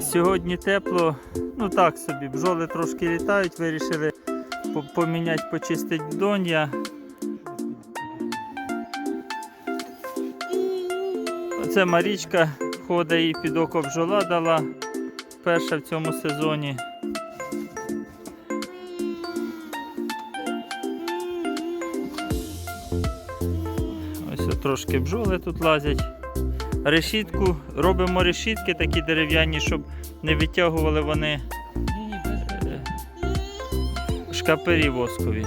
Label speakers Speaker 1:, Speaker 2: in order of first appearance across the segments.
Speaker 1: Сьогодні тепло, ну так собі, бджоли трошки літають, вирішили поміняти, почистити дон'я. Оце Марічка ходить і під око бджола дала. Перша в цьому сезоні. Ось трошки бджоли тут лазять. Решітку, робимо решітки такі дерев'яні, щоб не витягували вони шкапері воскові.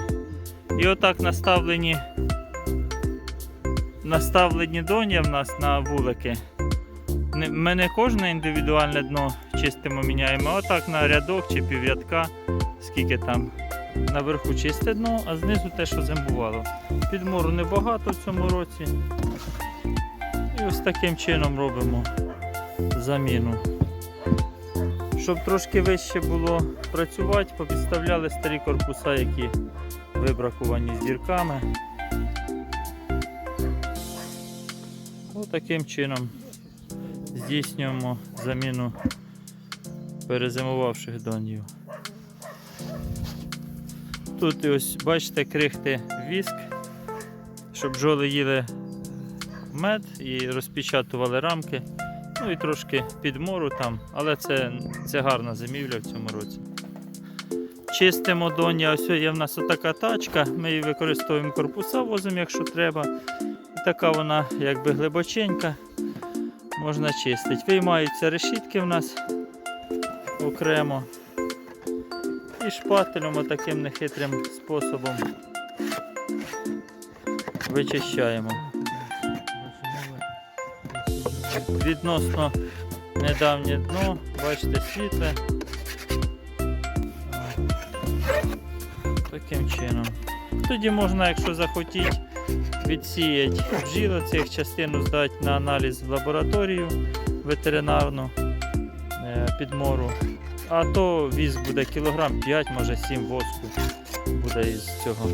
Speaker 1: І отак наставлені, наставлені доня в нас на вулики. Ми не кожне індивідуальне дно чистимо, міняємо, а отак на рядок чи піврядка, скільки там. Наверху чисте дно, а знизу те, що зимбувало. Підмору небагато в цьому році. Ось таким чином робимо заміну. Щоб трошки вище було працювати, попідставляли старі корпуса, які вибракувані з дірками. Ось таким чином здійснюємо заміну перезимувавших донів. Тут ось бачите крихти віск, щоб бджоли їли мед і розпечатували рамки. Ну і трошки підмору там, але це, це гарна зимівля в цьому році. Чистимо доня, ось є в нас отака тачка, ми її використовуємо корпуса, возимо, якщо треба. Така вона якби глибоченька, можна чистити. Виймаються решітки в нас окремо. І шпателем таким нехитрим способом вичищаємо. Відносно недавнє дно, бачите, світле. Таким чином. Тоді можна, якщо захотіть, відсіяти бджіл цих частину здати на аналіз в лабораторію ветеринарну е, підмору. А то віз буде кілограм 5, може 7 воску буде із цього